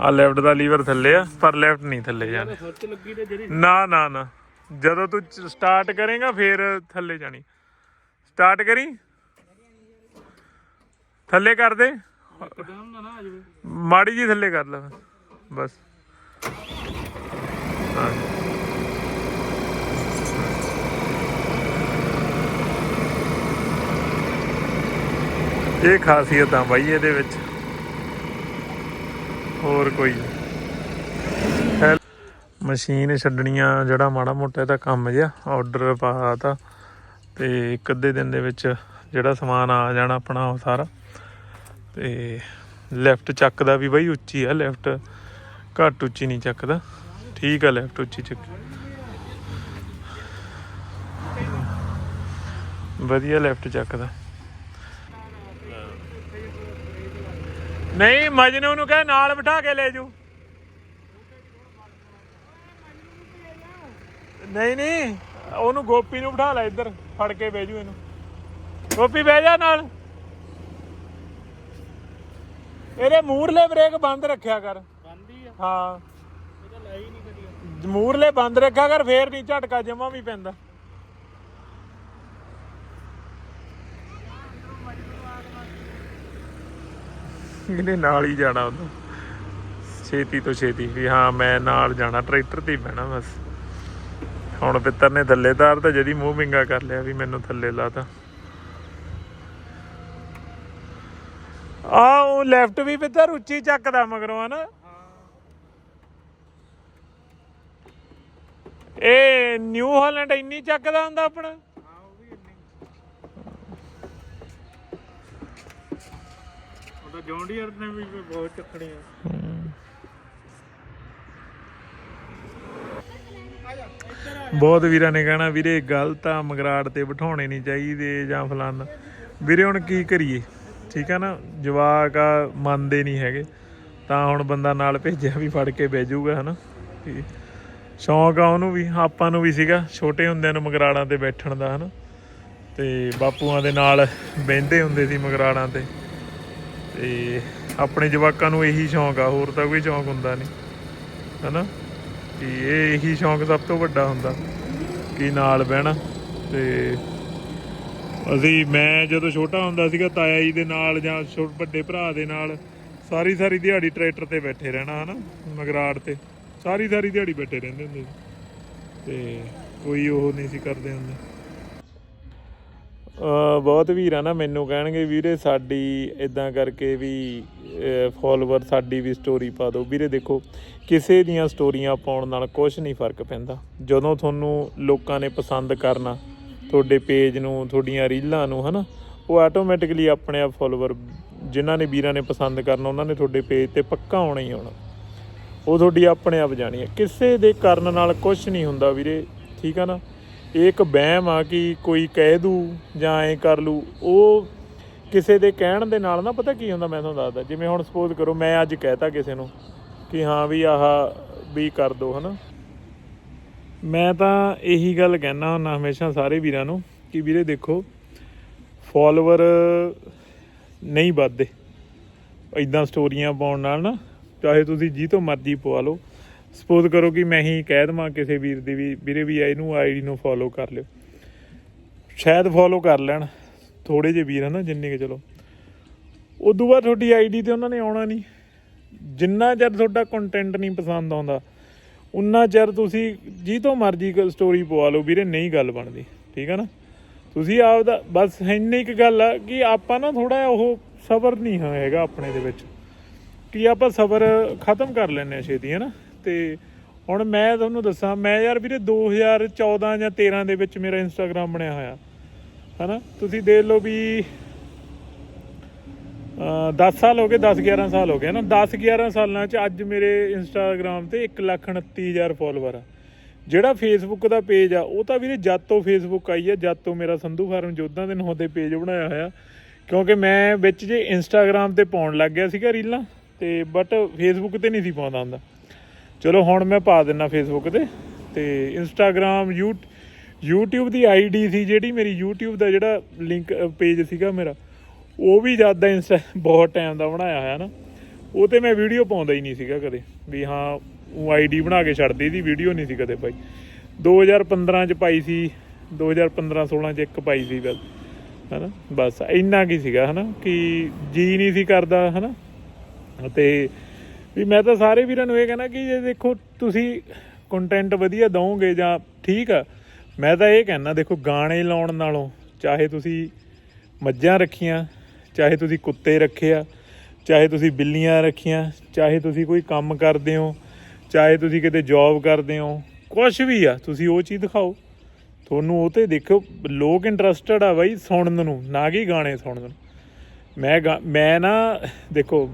ਆ ਲੈਫਟ ਦਾ ਲੀਵਰ ਥੱਲੇ ਆ, ਪਰ ਲੈਫਟ ਨਹੀਂ ਥੱਲੇ ਜਾਣੀ। ਸੱਚ ਲੱਗੀ ਤੇ ਜਿਹੜੀ ਨਾ ਨਾ ਨਾ। ਜਦੋਂ ਤੂੰ ਸਟਾਰਟ ਕਰੇਗਾ, ਫੇਰ ਥੱਲੇ ਜਾਣੀ। ਸਟਾਰਟ ਕਰੀ? ਥੱਲੇ ਕਰ ਦੇ। ਮਾੜੀ ਜੀ ਥੱਲੇ ਕਰ ਲੈ ਬਸ। ਹਾਂ। ਇਹ ਖਾਸੀਅਤ ਖਾਸੀਅਤਾਂ ਬਾਈ ਇਹਦੇ ਵਿੱਚ। ਹੋਰ ਕੋਈ ਨਹੀਂ। ਹੈ ਮਸ਼ੀਨ ਛੱਡਣੀਆਂ ਜਿਹੜਾ ਮਾੜਾ ਮੋਟਾ ਇਹਦਾ ਕੰਮ ਜਿਆ ਆਰਡਰ ਪਾਤਾ ਤੇ ਇੱਕ ਅੱਧੇ ਦਿਨ ਦੇ ਵਿੱਚ ਜਿਹੜਾ ਸਮਾਨ ਆ ਜਾਣਾ ਆਪਣਾ ਉਹ ਸਾਰਾ। ਤੇ ਲੈਫਟ ਚੱਕਦਾ ਵੀ ਬਾਈ ਉੱਚੀ ਆ ਲੈਫਟ ਘੱਟ ਉੱਚੀ ਨਹੀਂ ਚੱਕਦਾ। ਠੀਕ ਆ ਲੈਫਟ ਉੱਚੀ ਚੱਕ। ਵਧੀਆ ਲੈਫਟ ਚੱਕਦਾ। ਨਹੀਂ ਮਜਨੂ ਨੂੰ ਕਹੇ ਨਾਲ ਬਿਠਾ ਕੇ ਲੈ ਜੂ ਨਹੀਂ ਨਹੀਂ ਉਹਨੂੰ ਗੋਪੀ ਨੂੰ ਬਿਠਾ ਲੈ ਇੱਧਰ ਫੜ ਕੇ ਬਹਿ ਜੂ ਇਹਨੂੰ। ਗੋਪੀ ਬਹਿ ਜਾ ਨਾਲ। ਇਹਦੇ ਮੂਰਲੇ ਬ੍ਰੇਕ ਬੰਦ ਰੱਖਿਆ ਕਰ। ਬੰਦੀ ਆ। ਹਾਂ। ਇਹਦਾ ਲਾਈ ਨਹੀਂ ਕਦੀ ਮੂਰਲੇ ਬੰਦ ਰੱਖਿਆ ਕਰ ਫੇਰ ਨਹੀਂ ਝਟਕਾ ਜਮਾ ਵੀ ਪੈਂਦਾ। ਇਹਨੇ ਨਾਲ ਹੀ ਜਾਣਾ ਉਹਨੂੰ। ਛੇਤੀ ਤੋਂ ਛੇਤੀ ਵੀ ਹਾਂ, ਮੈਂ ਨਾਲ ਜਾਣਾ, ਟਰੈਕਟਰ ਤੇ ਹੀ ਬਹਿਣਾ ਬਸ। ਹੁਣ ਪਿੱਤਰ ਨੇ ਥੱਲੇ ਤਾਰ ਤਾਂ ਜਦੀ ਮੂੰਹ ਮਿੰਗਾ ਕਰ ਲਿਆ ਵੀ ਮੈਨੂੰ ਥੱਲੇ ਲਾਤਾ। ਆ ਉਹ ਲੈਫਟ ਵੀ ਪਿੱਤਰ ਉੱਚੀ ਚੱਕਦਾ ਮਗਰੋਂ ਹਨਾ। ਇਹ ਨਿਊ ਹਾਲੈਂਡ ਇੰਨੀ ਚੱਕਦਾ ਹੁੰਦਾ ਆਪਣਾ। ਜੌਂਡੀਅਰ ਨੇ ਵੀ ਬਹੁਤ ਚੱਕਣੀ ਆ। ਬਹੁਤ ਵੀਰਾਂ ਨੇ ਕਹਿਣਾ, ਵੀਰੇ ਗਲਤ ਆ ਮਗਰਾੜ ਤੇ ਬਿਠਾਉਣੇ ਨਹੀਂ ਚਾਹੀਦੇ ਜਾਂ ਫਲਾਨਾ। ਵੀਰੇ, ਹੁਣ ਕੀ ਕਰੀਏ? ਠੀਕ ਆ ਨਾ? ਜਵਾਕ ਆ, ਮੰਨਦੇ ਨਹੀਂ ਹੈਗੇ। ਤਾਂ ਹੁਣ ਬੰਦਾ ਨਾਲ ਭੇਜਿਆ ਵੀ ਫੜ ਕੇ ਬਹਿ ਹਨਾ? ਤੇ ਸ਼ੌਂਕ ਆ ਉਹਨੂੰ ਵੀ, ਆਪਾਂ ਨੂੰ ਵੀ ਸੀਗਾ, ਛੋਟੇ ਹੁੰਦਿਆਂ ਨੂੰ ਮਗਰਾੜਾਂ ਤੇ ਬੈਠਣ ਦਾ, ਹਨਾ? ਤੇ ਬਾਪੂਆਂ ਦੇ ਨਾਲ ਬਹਿੰਦੇ ਹੁੰਦੇ ਸੀ ਮਗਰਾੜਾਂ ਤੇ। ਤੇ ਆਪਣੇ ਜਵਾਕਾਂ ਨੂੰ ਇਹੀ ਸ਼ੌਂਕ ਆ, ਹੋਰ ਤਾਂ ਕੋਈ ਸ਼ੌਂਕ ਹੁੰਦਾ ਨਹੀਂ, ਹਨਾ? ਕਿ ਇਹ ਇਹੀ ਸ਼ੌਂਕ ਸਭ ਤੋਂ ਵੱਡਾ ਹੁੰਦਾ ਕਿ ਨਾਲ ਬਹਿਣਾ ਤੇ ਅਸੀਂ, ਮੈਂ ਜਦੋਂ ਛੋਟਾ ਹੁੰਦਾ ਸੀਗਾ, ਤਾਇਆ ਜੀ ਦੇ ਨਾਲ ਜਾਂ ਛੋਟੇ ਵੱਡੇ ਭਰਾ ਦੇ ਨਾਲ ਸਾਰੀ ਸਾਰੀ ਦਿਹਾੜੀ ਟਰੈਕਟਰ ਤੇ ਬੈਠੇ ਰਹਿਣਾ, ਹਨਾ? ਮਗਰਾੜ ਤੇ ਸਾਰੀ ਸਾਰੀ ਦਿਹਾੜੀ ਬੈਠੇ ਰਹਿੰਦੇ ਹੁੰਦੇ ਸੀ ਤੇ ਕੋਈ ਉਹ ਨਹੀਂ ਸੀ ਕਰਦੇ ਹੁੰਦੇ। ਬਹੁਤ ਵੀਰ ਆ ਨਾ ਮੈਨੂੰ ਕਹਿਣਗੇ, ਵੀਰੇ ਸਾਡੀ ਇਦਾਂ ਕਰਕੇ ਵੀ ਫਾਲੋਅਰ ਸਾਡੀ ਵੀ ਸਟੋਰੀ ਪਾ ਦਿਓ। ਵੀਰੇ ਦੇਖੋ, ਕਿਸੇ ਦੀਆਂ ਸਟੋਰੀਆਂ ਪਾਉਣ ਨਾਲ ਕੁਝ ਨਹੀਂ ਫ਼ਰਕ ਪੈਂਦਾ। ਜਦੋਂ ਤੁਹਾਨੂੰ ਲੋਕਾਂ ਨੇ ਪਸੰਦ ਕਰਨਾ, ਤੁਹਾਡੇ ਪੇਜ ਨੂੰ, ਤੁਹਾਡੀਆਂ ਰੀਲਾਂ ਨੂੰ, ਹਨਾ, ਉਹ ਆਟੋਮੈਟਿਕਲੀ ਆਪਣੇ ਆਪ ਫਾਲੋਅਰ ਜਿਨ੍ਹਾਂ ਨੇ ਵੀਰਾਂ ਨੇ ਪਸੰਦ ਕਰਨਾ, ਉਹਨਾਂ ਨੇ ਤੁਹਾਡੇ ਪੇਜ ਤੇ ਪੱਕਾ ਆਉਣਾ ਹੀ ਆਉਣਾ। ਉਹ ਤੁਹਾਡੀ ਆਪਣੇ ਆਪ ਜਾਣੀ ਹੈ। ਕਿਸੇ ਦੇ ਕਰਨ ਨਾਲ ਕੁਝ ਨਹੀਂ ਹੁੰਦਾ ਵੀਰੇ, ਠੀਕ ਆ ਨਾ? ਇਹ ਇੱਕ ਵਹਿਮ ਆ ਕਿ ਕੋਈ ਕਹਿ ਦੂ ਜਾਂ ਐ ਕਰ ਲੂ, ਉਹ ਕਿਸੇ ਦੇ ਕਹਿਣ ਦੇ ਨਾਲ ਨਾ ਪਤਾ ਕੀ ਹੁੰਦਾ ਮੈਂ ਤੁਹਾਨੂੰ ਦੱਸਦਾ, ਜਿਵੇਂ ਹੁਣ ਸਪੋਜ਼ ਕਰੋ ਮੈਂ ਅੱਜ ਕਹਿਤਾ ਕਿਸੇ ਨੂੰ ਕਿ ਹਾਂ ਵੀ ਆਹ ਵੀ ਕਰ ਦੋ, ਹਨਾ। ਮੈਂ ਤਾਂ ਇਹੀ ਗੱਲ ਕਹਿਣਾ ਹੁੰਦਾ ਹਮੇਸ਼ਾ ਸਾਰੇ ਵੀਰਾਂ ਨੂੰ ਕਿ ਵੀਰੇ ਦੇਖੋ ਫਾਲੋਅਰ ਨਹੀਂ ਵੱਧਦੇ। ਇਦਾਂ ਸਟੋਰੀਆਂ ਪਾਉਣ ਨਾਲ ਨਾ, ਚਾਹੇ ਤੁਸੀਂ ਜੀ ਤੋਂ ਮਰਜ਼ੀ ਪਵਾ ਲਓ ਸਪੋਜ਼ ਕਰੋ ਕਿ ਮੈਂ ਹੀ ਕਹਿ ਦਵਾਂ ਕਿਸੇ ਵੀਰ ਦੀ ਵੀ, ਵੀਰੇ ਵੀ ਇਹਨੂੰ ਆਈਡੀ ਨੂੰ ਫੋਲੋ ਕਰ ਲਿਓ। ਸ਼ਾਇਦ ਫੋਲੋ ਕਰ ਲੈਣ ਥੋੜੇ ਜਿਹੇ ਵੀਰ ਹਨਾ ਜਿੰਨੇ ਕਿ ਚਲੋ। ਉਦੋਂ ਬਾਅਦ ਤੁਹਾਡੀ ਆਈਡੀ ਤੇ ਉਹਨਾਂ ਨੇ ਆਉਣਾ ਨਹੀਂ। ਜਿੰਨਾ ਚਿਰ ਤੁਹਾਡਾ ਕੰਟੈਂਟ ਨਹੀਂ ਪਸੰਦ ਆਉਂਦਾ, ਉਨਾ ਚਿਰ ਤੁਸੀਂ ਜੀ ਤੋਂ ਮਰਜ਼ੀ ਸਟੋਰੀ ਪਵਾ ਲਓ, ਵੀਰੇ ਨਹੀਂ ਗੱਲ ਬਣਦੀ, ਠੀਕ ਹੈ ਨਾ? ਤੁਸੀਂ ਆਪਦਾ, ਬਸ ਇੰਨੀ ਇੱਕ ਗੱਲ ਆ ਕਿ ਆਪਾਂ ਨਾ ਥੋੜਾ ਉਹ ਸਬਰ ਨਹੀਂ ਹੈਗਾ ਆਪਣੇ ਦੇ ਵਿੱਚ। ਕਿ ਆਪਾਂ ਸਬਰ ਖਤਮ ਕਰ ਲੈਂਦੇ ਆ ਛੇਤੀ, ਹੈ ਨਾ? ਤੇ ਹੁਣ ਮੈਂ ਤੁਹਾਨੂੰ ਦੱਸਾਂ, ਮੈਂ ਯਾਰ ਵੀਰੇ 2014 ਜਾਂ 13 ਦੇ ਵਿੱਚ ਮੇਰਾ ਇੰਸਟਾਗ੍ਰam ਬਣਿਆ ਹੋਇਆ। ਹਨਾ? ਤੁਸੀਂ ਦੇਖ ਲਓ ਵੀ 10 ਸਾਲ ਹੋ ਗਏ 10 11 ਸਾਲ ਹੋ ਗਏ ਨਾ 10 11 ਸਾਲਾਂ ਚ ਅੱਜ ਮੇਰੇ ਇੰਸਟਾਗ੍ਰam ਤੇ 129000 ਫਾਲੋਅਰ ਆ। ਜਿਹੜਾ ਫੇਸਬੁੱਕ ਦਾ ਪੇਜ ਆ, ਉਹ ਤਾਂ ਵੀਰੇ ਜਦ ਤੋਂ ਫੇਸਬੁੱਕ ਆਈ ਆ, ਜਦ ਤੋਂ ਮੇਰਾ ਸੰਧੂ ਫਾਰਮ ਜੋਧਾਂ ਦੇ ਨਾਂ ਤੇ ਪੇਜ ਬਣਾਇਆ ਹੋਇਆ। ਕਿਉਂਕਿ ਮੈਂ ਵਿੱਚ ਜੇ ਇੰਸਟਾਗ੍ਰam ਤੇ ਪਾਉਣ ਲੱਗ ਗਿਆ ਸੀਗਾ ਰੀਲਾਂ, ਤੇ ਬਟ ਫੇਸਬੁੱਕ ਤੇ ਨਹੀਂ ਸੀ ਪਾਉਂਦਾ ਹੁੰਦਾ। ਚਲੋ ਹੁਣ ਮੈਂ ਪਾ ਦਿੰਨਾ ਫੇਸਬੁੱਕ ਤੇ ਤੇ ਇੰਸਟਾਗ੍ਰam ਯੂ YouTube ਦੀ ਆਈਡੀ ਸੀ ਜਿਹੜੀ ਮੇਰੀ YouTube ਦਾ ਜਿਹੜਾ ਲਿੰਕ ਪੇਜ ਸੀਗਾ ਮੇਰਾ, ਉਹ ਵੀ ਜਦ ਦਾ ਇੰਸਟਾ, ਬਹੁਤ ਟਾਈਮ ਦਾ ਬਣਾਇਆ ਹੋਇਆ ਨਾ। ਉਹ ਤੇ ਮੈਂ ਵੀਡੀਓ ਪਾਉਂਦਾ ਹੀ ਨਹੀਂ ਸੀਗਾ ਕਦੇ। ਵੀ ਹਾਂ, ਉਹ ਆਈਡੀ ਬਣਾ ਕੇ ਛੱਡਦੀ ਦੀ ਵੀਡੀਓ ਨਹੀਂ ਸੀ ਕਦੇ ਪਾਈ। 2015 ਚ ਪਾਈ ਸੀ 2015 16 ਚ ਇੱਕ ਪਾਈ ਸੀ ਬਸ ਹਨਾ? ਬਸ, ਇੰਨਾ ਕੀ ਸੀਗਾ, ਹਨਾ? ਕਿ ਜੀ ਨਹੀਂ ਸੀ ਕਰਦਾ, ਹਨਾ? ਤੇ ਵੀ ਮੈਂ ਤਾਂ ਸਾਰੇ ਵੀਰਾਂ ਨੂੰ ਇਹ ਕਹਿਣਾ ਕਿ ਜੇ ਦੇਖੋ ਤੁਸੀਂ ਕੰਟੈਂਟ ਵਧੀਆ ਦਵੋਗੇ ਜਾਂ ਠੀਕ ਆ, ਮੈਂ ਤਾਂ ਇਹ ਕਹਿਣਾ, ਦੇਖੋ ਗਾਣੇ ਲਾਉਣ ਨਾਲੋਂ, ਚਾਹੇ ਤੁਸੀਂ ਮੱਝਾਂ ਰੱਖੀਆਂ, ਚਾਹੇ ਤੁਸੀਂ ਕੁੱਤੇ ਰੱਖੇ ਆ ਚਾਹੇ ਤੁਸੀਂ ਬਿੱਲੀਆਂ ਰੱਖੀਆਂ, ਚਾਹੇ ਤੁਸੀਂ ਕੋਈ ਕੰਮ ਕਰਦੇ ਹੋ, ਚਾਹੇ ਤੁਸੀਂ ਕਿਤੇ ਜੌਬ ਕਰਦੇ ਹੋ ਕੁਝ ਵੀ ਆ, ਤੁਸੀਂ ਉਹ ਚੀਜ਼ ਦਿਖਾਓ। ਤੁਹਾਨੂੰ ਉਹ ਤੇ ਦੇਖੋ ਲੋਕ ਇੰਟਰਸਟਡ ਆ ਬਾਈ ਸੁਣਨ ਨੂੰ, ਨਾ ਕਿ ਗਾਣੇ ਸੁਣਨ ਨੂੰ। ਮੈਂ ਗਾ- ਮੈਂ ਨਾ, ਦੇਖੋ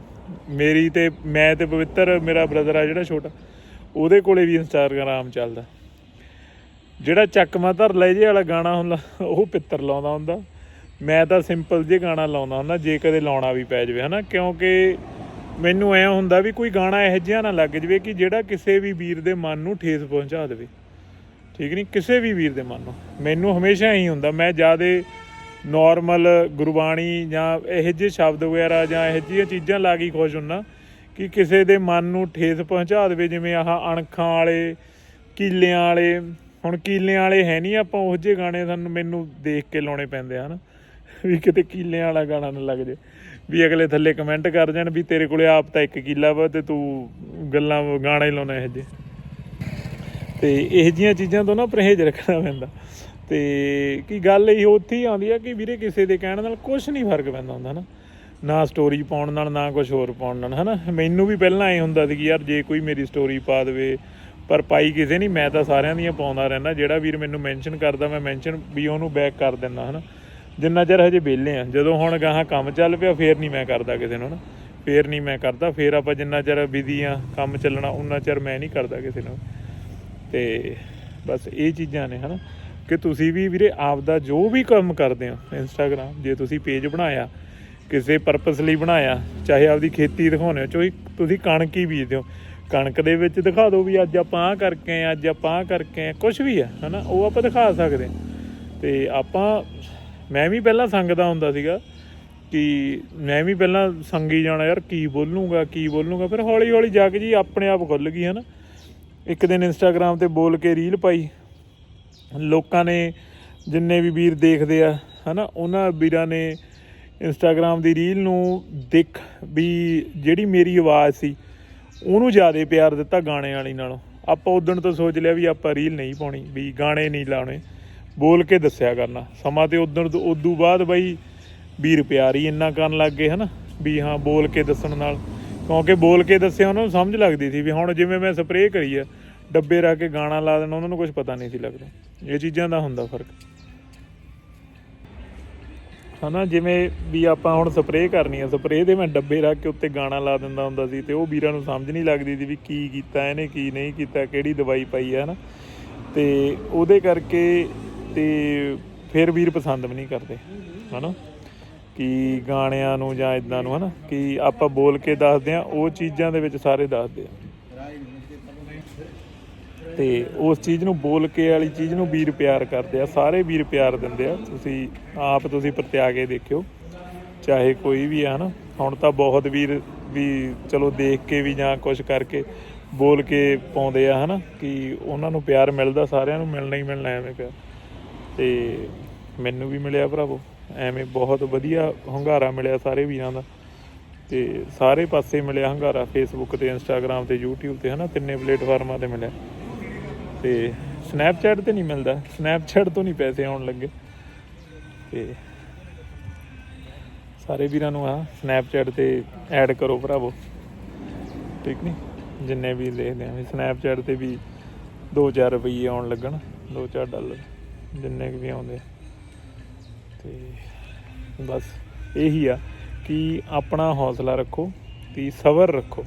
ਮੇਰੀ ਤੇ, ਮੈਂ ਤੇ ਪਵਿੱਤਰ, ਮੇਰਾ ਬ੍ਰਦਰ ਆ ਜਿਹੜਾ ਛੋਟਾ, ਉਹਦੇ ਕੋਲੇ ਵੀ ਇੰਸਟਾਗ੍ਰਾਮ ਚੱਲਦਾ। ਜਿਹੜਾ ਚੱਕਮਾ ਧਰ ਲੈ ਜੇ ਵਾਲਾ ਗਾਣਾ ਹੁੰਦਾ, ਉਹ ਪਿੱਤਰ ਲਾਉਂਦਾ ਹੁੰਦਾ। ਮੈਂ ਤਾਂ ਸਿੰਪਲ ਜੇ ਗਾਣਾ ਲਾਉਂਦਾ ਹੁੰਦਾ, ਜੇ ਕਦੇ ਲਾਉਣਾ ਵੀ ਪੈ ਜਾਵੇ, ਹਨਾ? ਕਿਉਂਕਿ ਮੈਨੂੰ ਐ ਹੁੰਦਾ ਵੀ ਕੋਈ ਗਾਣਾ ਇਹੋ ਜਿਹਾ ਨਾ ਲੱਗ ਜਵੇ ਕਿ ਜਿਹੜਾ ਕਿਸੇ ਵੀ ਵੀਰ ਦੇ ਮਨ ਨੂੰ ਠੇਸ ਪਹੁੰਚਾ ਦੇਵੇ। ਠੀਕ ਨਹੀਂ ਕਿਸੇ ਵੀ ਵੀਰ ਦੇ ਮਨ ਨੂੰ। ਮੈਨੂੰ ਹਮੇਸ਼ਾ ਇਹੀ ਹੁੰਦਾ, ਮੈਂ ਜਿਆਦੇ ਨਾਰਮਲ ਗੁਰਬਾਣੀ ਜਾਂ ਇਹੋ ਜਿਹੇ ਸ਼ਬਦ ਵਗੈਰਾ ਜਾਂ ਇਹੋ ਜਿਹੀਆਂ ਚੀਜ਼ਾਂ ਲਾ ਕੇ ਖੁਸ਼ ਹੁੰਨਾ ਕਿ ਕਿਸੇ ਦੇ ਮਨ ਨੂੰ ਠੇਸ ਪਹੁੰਚਾ ਦੇਵੇ, ਜਿਵੇਂ ਆਹ ਅਣਖਾਂ ਵਾਲੇ, ਕੀਲਿਆਂ ਵਾਲੇ। ਹੁਣ ਕੀਲਿਆਂ ਵਾਲੇ ਹੈ ਨਹੀਂ ਆਪਾਂ ਉਹ ਜਿਹੇ ਗਾਣੇ ਸਾਨੂੰ ਮੈਨੂੰ ਦੇਖ ਕੇ ਲਾਉਣੇ ਪੈਂਦੇ ਹਨ। ਵੀ ਕਿਤੇ ਕੀਲਿਆਂ ਵਾਲਾ ਗਾਣਾ ਨਾ ਲੱਗ ਜੇ ਵੀ ਅਗਲੇ ਥੱਲੇ ਕਮੈਂਟ ਕਰ ਜਾਣ ਵੀ ਤੇਰੇ ਕੋਲੇ ਆਪ ਤਾਂ ਇੱਕ ਕੀਲਾ ਵਾ ਤੇ ਤੂੰ ਗੱਲਾਂ, ਗਾਣਾ ਹੀ ਲਾਉਣਾ ਇਹ ਜੇ ਤੇ ਇਹ ਜੀਆਂ ਚੀਜ਼ਾਂ ਤੋਂ ਨਾ ਪਰਹੇਜ਼ ਰੱਖਣਾ ਪੈਂਦਾ। ਤੇ ਕੀ ਗੱਲ ਇਹ ਉੱਥੇ ਹੀ ਆਉਂਦੀ ਆ ਕਿ ਵੀਰੇ ਕਿਸੇ ਦੇ ਕਹਿਣ ਨਾਲ ਕੁਝ ਨਹੀਂ ਫ਼ਰਕ ਪੈਂਦਾ ਹੁੰਦਾ ਨਾ। ਨਾ ਸਟੋਰੀ ਪਾਉਣ ਨਾਲ, ਨਾ ਕੁਝ ਹੋਰ ਪਾਉਣ ਨਾਲ, ਹਨਾ। ਮੈਨੂੰ ਵੀ ਪਹਿਲਾਂ ਐ ਹੁੰਦਾ ਸੀ ਕਿ ਯਾਰ ਜੇ ਕੋਈ ਮੇਰੀ ਸਟੋਰੀ ਪਾ ਦੇਵੇ, ਪਰ ਪਾਈ ਕਿਸੇ ਨਹੀਂ, ਮੈਂ ਤਾਂ ਸਾਰਿਆਂ ਦੀਆਂ ਪਾਉਂਦਾ ਰਹਿੰਦਾ। ਜਿਹੜਾ ਵੀਰ ਮੈਨੂੰ ਮੈਂਸ਼ਨ ਕਰਦਾ, ਮੈਂ ਮੈਂਸ਼ਨ ਵੀ ਉਹਨੂੰ ਬੈਕ ਕਰ ਦਿੰਦਾ, ਹਨਾ। ਜਿੰਨਾ ਚਿਰ ਹਜੇ ਵਿਹਲੇ ਆ। ਜਦੋਂ ਹੁਣ ਗਾਹਾਂ ਕੰਮ ਚੱਲ ਪਿਆ, ਫੇਰ ਨਹੀਂ ਮੈਂ ਕਰਦਾ ਕਿਸੇ ਨੂੰ, ਹਨਾ। ਫੇਰ ਨਹੀਂ ਮੈਂ ਕਰਦਾ। ਫੇਰ ਆਪਾਂ ਜਿੰਨਾ ਚਿਰ ਬਿਜ਼ੀ ਆ, ਕੰਮ ਚੱਲਣਾ, ਉਨਾ ਚਿਰ ਮੈਂ ਨਹੀਂ ਕਰਦਾ ਕਿਸੇ ਨੂੰ। ਤੇ ਬਸ ਇਹ ਚੀਜ਼ਾਂ ਨੇ, ਹਨਾ। ਕਿ ਤੁਸੀਂ ਵੀ ਵੀਰੇ ਆਪਦਾ ਜੋ ਵੀ ਕੰਮ ਕਰਦੇ ਹੋ ਇੰਸਟਾਗ੍ਰam ਜੇ ਤੁਸੀਂ ਪੇਜ ਬਣਾਇਆ, ਕਿਸੇ ਪਰਪਸ ਲਈ ਬਣਾਇਆ, ਚਾਹੇ ਆਪਦੀ ਖੇਤੀ ਦਿਖਾਉਂਦੇ ਹੋ ਚੋਈ ਤੁਸੀਂ ਕਣਕ ਹੀ ਬੀਜਦੇ ਹੋ, ਕਣਕ ਦੇ ਵਿੱਚ ਦਿਖਾ ਦਿਓ ਵੀ ਅੱਜ ਆਪਾਂ ਆਹ ਕਰਕੇ ਆਏ, ਅੱਜ ਆਪਾਂ ਆਹ ਕਰਕੇ ਆਏ ਕੁਝ ਵੀ ਆ ਹਨਾ, ਉਹ ਆਪਾਂ ਦਿਖਾ ਸਕਦੇ ਹਾਂ। ਤੇ ਆਪਾਂ, ਮੈਂ ਵੀ ਪਹਿਲਾਂ ਸੰਗਦਾ ਹੁੰਦਾ ਸੀਗਾ ਕਿ ਮੈਂ ਵੀ ਪਹਿਲਾਂ ਸੰਗੀ ਜਾਣਾ, ਯਾਰ ਕੀ ਬੋਲੂੰਗਾ ਕੀ ਬੋਲੂੰਗਾ, ਫਿਰ ਹੌਲੀ ਹੌਲੀ ਜਾ ਕੇ ਜੀ ਆਪਣੇ ਆਪ ਖੁੱਲ ਗਈ, ਹਨਾ ਇੱਕ ਦਿਨ ਇੰਸਟਾਗ੍ਰam ਤੇ ਬੋਲ ਕੇ ਰੀਲ ਪਾਈ ਲੋਕਾਂ ਨੇ ਜਿੰਨੇ ਵੀ ਵੀਰ ਦੇਖਦੇ ਆ, ਹਨਾ, ਉਹਨਾਂ ਵੀਰਾਂ ਨੇ ਇੰਸਟਾਗ੍ਰam ਦੀ ਰੀਲ ਨੂੰ ਦੇਖ ਵੀ ਜਿਹੜੀ ਮੇਰੀ ਆਵਾਜ਼ ਸੀ, ਉਹਨੂੰ ਜ਼ਿਆਦਾ ਪਿਆਰ ਦਿੱਤਾ ਗਾਣੇ ਵਾਲੀ ਨਾਲੋਂ। ਆਪਾਂ ਉਦੋਂ ਤੋਂ ਸੋਚ ਲਿਆ ਵੀ ਆਪਾਂ ਰੀਲ ਨਹੀਂ ਪਾਉਣੀ, ਵੀ ਗਾਣੇ ਨਹੀਂ ਲਾਉਣੇ। ਬੋਲ ਕੇ ਦੱਸਿਆ ਕਰਨਾ। ਸਮਾਂ ਤੇ ਉਦੋਂ ਉਦੋਂ ਬਾਅਦ ਬਈ ਵੀਰ ਪਿਆਰ ਹੀ ਇੰਨਾ ਕਰਨ ਲੱਗ ਗਏ, ਹਨਾ, ਵੀ ਹਾਂ, ਬੋਲ ਕੇ ਦੱਸਣ ਨਾਲ। ਕਿਉਂਕਿ ਬੋਲ ਕੇ ਦੱਸਿਆ, ਉਹਨਾਂ ਨੂੰ ਸਮਝ ਲੱਗਦੀ ਸੀ ਵੀ ਹੁਣ ਜਿਵੇਂ ਮੈਂ ਸਪਰੇਅ ਕਰੀ ਆ ਡੱਬੇ ਰੱਖ ਕੇ ਗਾਣਾ ਲਾ ਦੇਣਾ, ਉਹਨਾਂ ਨੂੰ ਕੁਝ ਪਤਾ ਨਹੀਂ ਸੀ ਲੱਗਦਾ। ਇਹ ਚੀਜ਼ਾਂ ਦਾ ਹੁੰਦਾ ਫ਼ਰਕ। ਹਨਾ, ਜਿਵੇਂ ਵੀ ਆਪਾਂ ਹੁਣ ਸਪਰੇਅ ਕਰਨੀ ਆ, ਸਪਰੇਅ ਦੇ ਮੈਂ ਡੱਬੇ ਰੱਖ ਕੇ ਉੱਤੇ ਗਾਣਾ ਲਾ ਦਿੰਦਾ ਹੁੰਦਾ ਸੀ ਤੇ ਉਹ ਵੀਰਾਂ ਨੂੰ ਸਮਝ ਨਹੀਂ ਲੱਗਦੀ ਸੀ ਵੀ ਕੀ ਕੀਤਾ, ਇਹਨੇ ਕੀ ਨਹੀਂ ਕੀਤਾ, ਕਿਹੜੀ ਦਵਾਈ ਪਾਈ ਹੈ ਹਨਾ। ਤੇ ਉਹਦੇ ਕਰਕੇ ਤੇ ਫਿਰ ਵੀਰ ਪਸੰਦ ਵੀ ਨਹੀਂ ਕਰਦੇ, ਹਨਾ। ਕਿ ਗਾਣਿਆਂ ਨੂੰ ਜਾਂ ਇਦਾਂ ਨੂੰ, ਹਨਾ। ਕਿ ਆਪਾਂ ਬੋਲ ਕੇ ਦੱਸਦੇ ਆ, ਉਹ ਚੀਜ਼ਾਂ ਦੇ ਵਿੱਚ ਸਾਰੇ ਦੱਸਦੇ ਆ। ਤੇ ਉਸ ਚੀਜ਼ ਨੂੰ ਬੋਲ ਕੇ ਵਾਲੀ ਚੀਜ਼ ਨੂੰ ਵੀਰ ਪਿਆਰ ਕਰਦੇ ਆ, ਸਾਰੇ ਵੀਰ ਪਿਆਰ ਦਿੰਦੇ ਆ। ਤੁਸੀਂ ਆਪ ਤੁਸੀਂ ਪ੍ਰਤਿਆ ਕੇ ਦੇਖਿਓ, ਚਾਹੇ ਕੋਈ ਵੀ ਆ ਨਾ ਹੁਣ ਤਾਂ ਬਹੁਤ ਵੀਰ ਵੀ ਚਲੋ ਦੇਖ ਕੇ ਵੀ ਜਾਂ ਕੁਝ ਕਰਕੇ ਬੋਲ ਕੇ ਪਾਉਂਦੇ ਆ ਹਨਾ, ਕਿ ਉਹਨਾਂ ਨੂੰ ਪਿਆਰ ਮਿਲਦਾ, ਸਾਰਿਆਂ ਨੂੰ ਮਿਲਣਾ ਹੀ ਮਿਲਣਾ ਐਵੇਂ ਪਿਆਰ ਤੇ ਮੈਨੂੰ ਵੀ ਮਿਲਿਆ ਭਰਾਵੋ, ਐਵੇਂ ਬਹੁਤ ਵਧੀਆ ਹੰਗਾਰਾ ਮਿਲਿਆ ਸਾਰੇ ਵੀਰਾਂ ਦਾ। ਤੇ ਸਾਰੇ ਪਾਸੇ ਮਿਲਿਆ ਹੰਗਾਰਾ ਫੇਸਬੁੱਕ ਤੇ ਇੰਸਟਾਗ੍ਰam ਤੇ, YouTube ਤੇ ਹਨਾ, ਤਿੰਨੇ ਪਲੇਟਫਾਰਮਾਂ ਤੇ ਮਿਲਿਆ। ਤੇ ਸਨੈਪਚੈਟ ਤੇ ਨਹੀਂ ਮਿਲਦਾ। ਸਨੈਪਚੈਟ ਤੋਂ ਨਹੀਂ ਪੈਸੇ ਆਉਣ ਲੱਗੇ। ਤੇ ਸਾਰੇ ਵੀਰਾਂ ਨੂੰ ਆ ਸਨੈਪਚੈਟ ਤੇ ਐਡ ਕਰੋ ਭਰਾਵੋ। ਠੀਕ ਨਹੀਂ ਜਿੰਨੇ ਵੀ ਦੇਖਦੇ ਆ ਸਨੈਪਚੈਟ ਤੇ ਵੀ 2-4 ਰੁਪਏ ਆਉਣ ਲੱਗਣ 2-4 ਡਾਲਰ ਜਿੰਨੇ ਕੁ ਵੀ ਆਉਂਦੇ ਆ। ਤੇ ਬਸ ਇਹੀ ਆ ਕਿ ਆਪਣਾ ਹੌਸਲਾ ਰੱਖੋ, ਤੇ ਸਬਰ ਰੱਖੋ।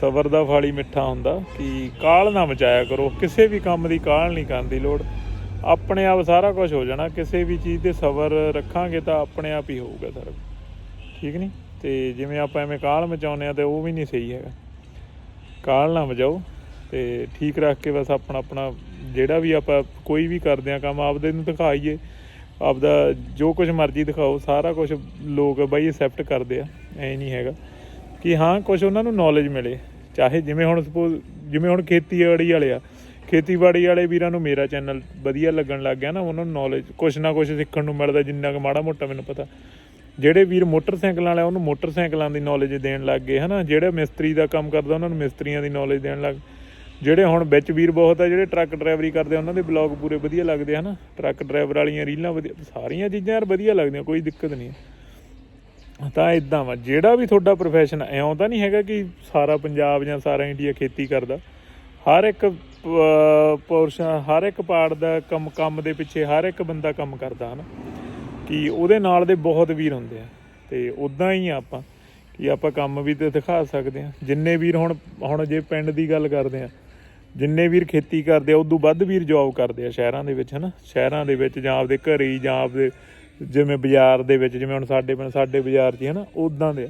ਸਬਰ ਦਾ ਫਲ ਹੀ ਮਿੱਠਾ ਹੁੰਦਾ ਕਿ ਕਾਲ ਨਾ ਮਚਾਇਆ ਕਰੋ। ਕਿਸੇ ਵੀ ਕੰਮ ਦੀ ਕਾਲ ਨਹੀਂ ਕਰਨ ਦੀ ਲੋੜ। ਆਪਣੇ ਆਪ ਸਾਰਾ ਕੁਝ ਹੋ ਜਾਣਾ। ਕਿਸੇ ਵੀ ਚੀਜ਼ ਤੇ ਸਬਰ ਰੱਖਾਂਗੇ ਤਾਂ ਆਪਣੇ ਆਪ ਹੀ ਹੋਊਗਾ ਸਾਰਾ ਠੀਕ ਨਹੀਂ ਤੇ ਜਿਵੇਂ ਆਪਾਂ ਐਵੇਂ ਕਾਲ ਮਚਾਉਂਦੇ ਆ ਤੇ ਉਹ ਵੀ ਨਹੀਂ ਸਹੀ ਹੈਗਾ। ਕਾਲ ਨਾ ਮਚਾਓ ਤੇ ਠੀਕ ਰੱਖ ਕੇ ਬਸ ਆਪਣਾ ਆਪਣਾ ਜਿਹੜਾ ਵੀ ਆਪਾਂ ਕੋਈ ਵੀ ਕਰਦੇ ਆ ਕੰਮ ਆਪਦੇ ਨੂੰ ਦਿਖਾਈਏ। ਆਪਦਾ ਜੋ ਕੁਝ ਮਰਜ਼ੀ ਦਿਖਾਓ। ਸਾਰਾ ਕੁਝ ਲੋਕ ਬਾਈ ਐਕਸੈਪਟ ਕਰਦੇ ਆ। ਐ ਨਹੀਂ ਹੈਗਾ। ਕਿ ਹਾਂ ਕੁਝ ਉਹਨਾਂ ਨੂੰ ਨੌਲੇਜ ਮਿਲੇ। ਚਾਹੇ ਜਿਵੇਂ ਹੁਣ ਸਪੋਜ਼ ਜਿਵੇਂ ਹੁਣ ਖੇਤੀਬਾੜੀ ਵਾਲੇ ਆ। ਖੇਤੀਬਾੜੀ ਵਾਲੇ ਵੀਰਾਂ ਨੂੰ ਮੇਰਾ ਚੈਨਲ ਵਧੀਆ ਲੱਗਣ ਲੱਗ ਗਿਆ ਨਾ, ਉਹਨਾਂ ਨੂੰ ਨੌਲੇਜ ਕੁਝ ਨਾ ਕੁਝ ਸਿੱਖਣ ਨੂੰ ਮਿਲਦਾ, ਜਿੰਨਾ ਕੁ ਮਾੜਾ ਮੋਟਾ ਮੈਨੂੰ ਪਤਾ। ਜਿਹੜੇ ਵੀਰ ਮੋਟਰਸਾਈਕਲਾਂ ਵਾਲੇ ਉਹਨੂੰ ਮੋਟਰਸਾਈਕਲਾਂ ਦੀ ਨੌਲੇਜ ਦੇਣ ਲੱਗ ਗਏ, ਹਨਾ। ਜਿਹੜੇ ਮਿਸਤਰੀ ਦਾ ਕੰਮ ਕਰਦਾ, ਉਹਨਾਂ ਨੂੰ ਮਿਸਤਰੀਆਂ ਦੀ ਨੌਲੇਜ ਦੇਣ ਲੱਗ ਜਿਹੜੇ ਹੁਣ ਵਿੱਚ ਵੀਰ ਬਹੁਤ ਆ, ਜਿਹੜੇ ਟਰੱਕ ਡਰਾਈਵਰੀ ਕਰਦੇ ਉਹਨਾਂ ਦੇ ਬਲੌਗ ਪੂਰੇ ਵਧੀਆ ਲੱਗਦੇ ਆ, ਹਨਾ। ਟਰੱਕ ਡਰਾਈਵਰ ਵਾਲੀਆਂ ਰੀਲਾਂ ਵਧੀਆ, ਸਾਰੀਆਂ ਚੀਜ਼ਾਂ ਯਾਰ ਵਧੀਆ ਲੱਗਦੀਆਂ, ਕੋਈ ਦਿੱਕਤ ਨਹੀਂ। ਹੈ। ਤਾਂ ਇਦਾਂ ਵਾ, ਜਿਹੜਾ ਵੀ ਤੁਹਾਡਾ profession ਐਉਂ ਤਾਂ ਨਹੀਂ ਹੈਗਾ ਕਿ ਸਾਰਾ ਪੰਜਾਬ ਜਾਂ ਸਾਰਾ ਇੰਡੀਆ ਖੇਤੀ ਕਰਦਾ। ਹਰ ਇੱਕ ਪੋਰਸ਼ਨ ਹਰ ਇੱਕ ਪਾਰਟ ਦਾ ਕੰਮ ਕੰਮ ਦੇ ਪਿੱਛੇ ਹਰ ਇੱਕ ਬੰਦਾ ਕੰਮ ਕਰਦਾ, ਹਨਾ। ਕਿ ਉਹਦੇ ਨਾਲ ਦੇ ਬਹੁਤ ਵੀਰ ਹੁੰਦੇ ਆ, ਤੇ ਉਦਾਂ ਹੀ ਆ ਆਪਾਂ, ਕਿ ਆਪਾਂ ਕੰਮ ਵੀ ਤੇ ਦਿਖਾ ਸਕਦੇ ਆ। ਜਿੰਨੇ ਵੀਰ ਹੁਣ ਹੁਣ ਜੇ ਪਿੰਡ ਦੀ ਗੱਲ ਕਰਦੇ ਆ, ਜਿੰਨੇ ਵੀਰ ਖੇਤੀ ਕਰਦੇ ਆ, ਉਦੋਂ ਵੱਧ ਵੀਰ ਜੌਬ ਕਰਦੇ ਆ ਸ਼ਹਿਰਾਂ ਦੇ ਵਿੱਚ, ਹਨਾ। ਸ਼ਹਿਰਾਂ ਦੇ ਵਿੱਚ ਜਾਂ ਆਪਦੇ ਘਰੇ ਹੀ ਜਾਂ ਆਪਦੇ ਜਿਵੇਂ ਬਾਜ਼ਾਰ ਦੇ ਵਿੱਚ, ਜਿਵੇਂ ਹੁਣ ਸਾਡੇ ਪਿੰਡ, ਸਾਡੇ ਬਾਜ਼ਾਰ 'ਚ ਹੀ ਨਾ ਉਦਾਂ ਦੇ। ਆ।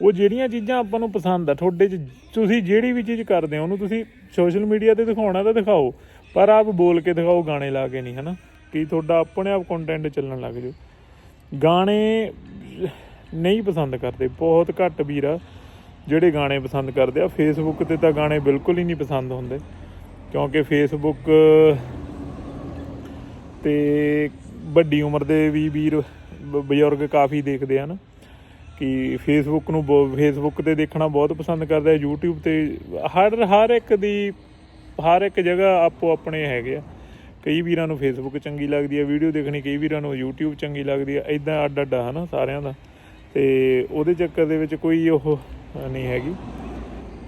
ਉਹ ਜਿਹੜੀਆਂ ਚੀਜ਼ਾਂ ਆਪਾਂ ਨੂੰ ਪਸੰਦ ਆ, ਤੁਹਾਡੇ 'ਚ ਤੁਸੀਂ ਜਿਹੜੀ ਵੀ ਚੀਜ਼ ਕਰਦੇ ਹੋ, ਉਹਨੂੰ ਤੁਸੀਂ ਸੋਸ਼ਲ ਮੀਡੀਆ ਤੇ ਦਿਖਾਉਣਾ ਤਾਂ ਦਿਖਾਓ, ਪਰ ਆਪ ਬੋਲ ਕੇ ਦਿਖਾਓ, ਗਾਣੇ ਲਾ ਕੇ ਨਹੀਂ ਹਨਾ ਕਿ ਤੁਹਾਡਾ ਆਪਣੇ ਆਪ ਕੰਟੈਂਟ ਚੱਲਣ ਲੱਗ ਜਾਓ। ਗਾਣੇ ਨਹੀਂ ਪਸੰਦ ਕਰਦੇ, ਬਹੁਤ ਘੱਟ ਵੀਰ ਆ, ਜਿਹੜੇ ਗਾਣੇ ਪਸੰਦ ਕਰਦੇ ਆ। ਫੇਸਬੁੱਕ ਤੇ ਤਾਂ ਗਾਣੇ ਬਿਲਕੁਲ ਹੀ ਨਹੀਂ ਪਸੰਦ ਹੁੰਦੇ, ਕਿਉਂਕਿ ਫੇਸਬੁੱਕ ਤੇ ਵੱਡੀ ਉਮਰ ਦੇ ਵੀ ਵੀਰ, ਬ- ਬਜ਼ੁਰਗ ਕਾਫੀ ਦੇਖਦੇ ਹਨ ਕਿ ਫੇਸਬੁੱਕ ਨੂੰ ਫੇਸਬੁੱਕ ਤੇ ਦੇਖਣਾ ਬਹੁਤ ਪਸੰਦ ਕਰਦੇ ਆ, YouTube ਤੇ ਹਰ ਹਰ ਇੱਕ ਦੀ, ਹਰ ਇੱਕ ਜਗ੍ਹਾ ਆਪੋ ਆਪਣੇ ਹੈਗੇ ਆ। ਕਈ ਵੀਰਾਂ ਨੂੰ ਫੇਸਬੁੱਕ ਚੰਗੀ ਲੱਗਦੀ ਹੈ ਵੀਡੀਓ ਦੇਖਣੀ ਕਈ ਵੀਰਾਂ ਨੂੰ YouTube ਚੰਗੀ ਲੱਗਦੀ ਹੈ ਇਦਾਂ ਅੱਡ ਅੱਡ ਆ ਹਨਾ ਸਾਰਿਆਂ ਦਾ। ਤੇ ਉਹਦੇ ਚੱਕਰ ਦੇ ਵਿੱਚ ਕੋਈ ਉਹ ਨਹੀਂ ਹੈਗੀ।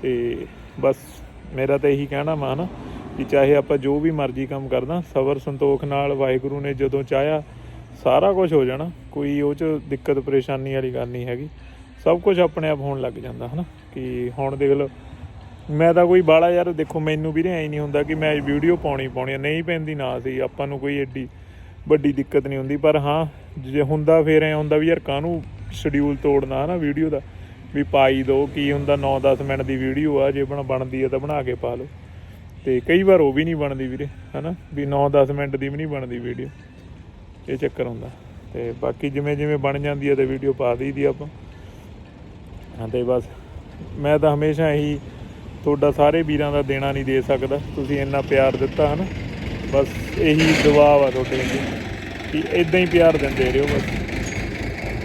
ਤੇ ਬਸ ਮੇਰਾ ਤਾਂ ਇਹੀ ਕਹਿਣਾ ਮਾ ਨਾ ਕਿ ਚਾਹੇ ਆਪਾਂ ਜੋ ਵੀ ਮਰਜ਼ੀ ਕੰਮ ਕਰਦਾ ਸਬਰ ਸੰਤੋਖ ਨਾਲ ਵਾਹਿਗੁਰੂ ਨੇ ਜਦੋਂ ਚਾਹਿਆ ਸਾਰਾ ਕੁਝ ਹੋ ਜਾਣਾ ਕੋਈ ਉਹ ਚ ਦਿੱਕਤ ਪਰੇਸ਼ਾਨੀ ਵਾਲੀ ਗੱਲ ਨਹੀਂ ਹੈਗੀ। ਸਭ ਕੁਝ ਆਪਣੇ ਆਪ ਹੋਣ ਲੱਗ ਜਾਂਦਾ ਹਨਾ? ਕਿ ਹੁਣ ਦੇਖ ਲਓ ਮੈਂ ਤਾਂ ਕੋਈ ਬਾਲਾ ਯਾਰ ਦੇਖੋ ਮੈਨੂੰ ਵੀ ਐ ਨਹੀਂ ਹੁੰਦਾ ਕਿ ਮੈਂ ਵੀਡੀਓ ਪਾਉਣੀ ਪਾਉਣੀ ਆ, ਨਹੀਂ ਪੈਂਦੀ ਨਾ ਸੀ ਆਪਾਂ ਨੂੰ ਕੋਈ ਐਡੀ ਵੱਡੀ ਦਿੱਕਤ ਨਹੀਂ ਹੁੰਦੀ ਪਰ ਹਾਂ ਜੇ ਹੁੰਦਾ ਫੇਰ ਐ ਹੁੰਦਾ ਵੀ ਯਾਰ ਕਾਹਨੂੰ ਸ਼ਡਿਊਲ ਤੋੜਨਾ ਹਨਾ ਵੀਡੀਓ ਦਾ? ਵੀ ਪਾਈ ਦੋ ਕੀ ਹੁੰਦਾ 9-10 ਮਿੰਟ ਦੀ ਵੀਡੀਓ ਆ ਜੇ ਬਣ ਬਣਦੀ ਆ ਤਾਂ ਬਣਾ ਕੇ ਪਾ ਲਓ। ਤੇ ਕਈ ਵਾਰ ਉਹ ਵੀ ਨਹੀਂ ਬਣਦੀ ਵੀਰੇ, ਹਨਾ? ਵੀ 9-10 ਮਿੰਟ ਦੀ ਵੀ ਨਹੀਂ ਬਣਦੀ ਵੀਡੀਓ ਇਹ ਚੱਕਰ ਹੁੰਦਾ। ਤੇ ਬਾਕੀ ਜਿਵੇਂ ਜਿਵੇਂ ਬਣ ਜਾਂਦੀ ਹੈ ਤੇ ਵੀਡੀਓ ਪਾ ਦਈਦੀ ਆ ਆਪਾਂ। ਹਾਂ, ਤੇ ਬਸ ਮੈਂ ਤਾਂ ਹਮੇਸ਼ਾ ਇਹੀ ਤੁਹਾਡਾ ਸਾਰੇ ਵੀਰਾਂ ਦਾ ਦੇਣਾ ਨਹੀਂ ਦੇ ਸਕਦਾ। ਤੁਸੀਂ ਇੰਨਾ ਪਿਆਰ ਦਿੱਤਾ, ਹਨ? ਬਸ ਇਹੀ ਦੁਆ ਵਾ ਤੁਹਾਡੇ ਲਈ। ਕਿ ਇਦਾਂ ਹੀ ਪਿਆਰ ਦਿੰਦੇ ਰਹੋ ਬਸ।